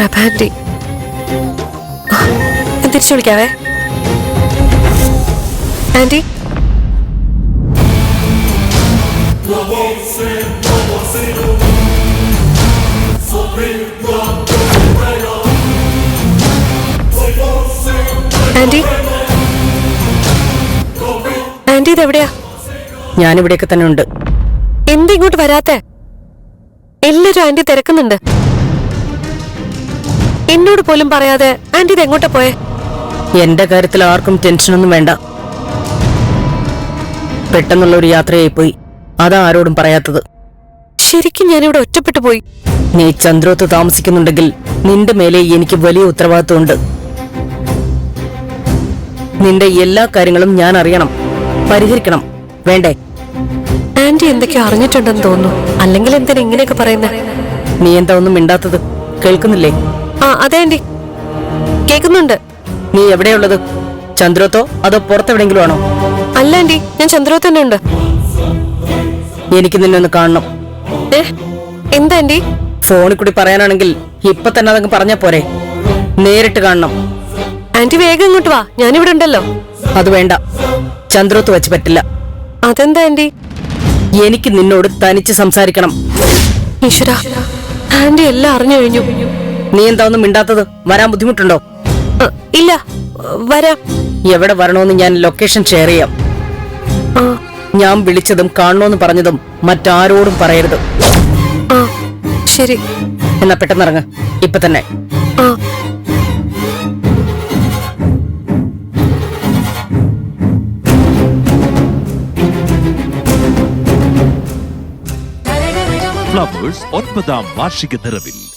പ്രഭാന്റി തിരിച്ചു വിളിക്കാവേ. Aunty. Aunty. Aunty ഇതെവിടെയാ? ഞാനിവിടെയൊക്കെ തന്നെ ഉണ്ട് എന്താ ഇങ്ങോട്ട് വരാത്തെ? എല്ലാരും ആന്റി തിരക്കുന്നുണ്ട്. എന്നോട് പോലും പറയാതെ ആന്റി ഇത് എങ്ങോട്ടാ പോയെ? എന്റെ കാര്യത്തിൽ ആർക്കും ടെൻഷനൊന്നും വേണ്ട. പെട്ടെന്നുള്ള ഒരു യാത്രയായി പോയി അതാ ആരോടും പറയാത്തത്. ശരിക്കും ഞാനിവിടെ ഒറ്റപ്പെട്ടു പോയി. നീ ചന്ദ്രോത്ത് താമസിക്കുന്നുണ്ടെങ്കിൽ നിന്റെ മേലെ എനിക്ക് വലിയ ഉത്തരവാദിത്വമുണ്ട്. നിന്റെ എല്ലാ കാര്യങ്ങളും ഞാൻ അറിയണം. പരിഹരിക്കണം. വേണ്ടേ? ആന്റി എന്തൊക്കെയോ അറിഞ്ഞിട്ടുണ്ടെന്ന് തോന്നുന്നു. അല്ലെങ്കിൽ എന്തിനാ ഇങ്ങനെയൊക്കെ പറയുന്നത് നീ എന്താ ഒന്നും മിണ്ടാത്തത്? കേൾക്കുന്നില്ലേ? ആ അതെ ആന്റി. കേൾക്കുന്നുണ്ട്. നീ എവിടെയുള്ളത്? ചന്ദ്രത്തോ? അതോ പുറത്തെവിടെങ്കിലും ആണോ? അല്ല ആന്റി. ഞാൻ ചന്ദ്രത്ത് തന്നെ ഉണ്ട് എനിക്ക് നിന്നെ ഒന്ന് കാണണം. ഏ? എന്താ ആന്റി? ഫോണിൽ കൂടി പറയാനാണെങ്കിൽ ഇപ്പൊ തന്നെ അതങ്ങ് പറഞ്ഞാ പോരെ. നേരിട്ട് കാണണം. ആന്റി വേഗം ഇങ്ങോട്ട് വാ. ഞാനിവിടെ ഉണ്ടല്ലോ. അത് വേണ്ട. ചന്ദ്രത്ത് വെച്ച് പറ്റില്ല. അതെന്താ ആന്റി? എനിക്ക് നിന്നോട് തനിച്ച് സംസാരിക്കണം. ഈശ്വര. ആന്റി എല്ലാം അറിഞ്ഞു കഴിഞ്ഞു. നീ എന്താ ഒന്നും മിണ്ടാത്തത്? വരാൻ ബുദ്ധിമുട്ടുണ്ടോ? ഇല്ല. വരാ. എവിടെ വരണോന്ന് ഞാൻ ലൊക്കേഷൻ ഷെയർ ചെയ്യാം. ഞാൻ വിളിച്ചതും കാണണോന്ന് പറഞ്ഞതും മറ്റാരോടും പറയരുത്. ശരി. എന്നാ പെട്ടെന്നിറങ്ങ് ഇപ്പൊ തന്നെ. ഫ്ലവേഴ്സ് ഒൻപതാം വാർഷിക നിറവിൽ.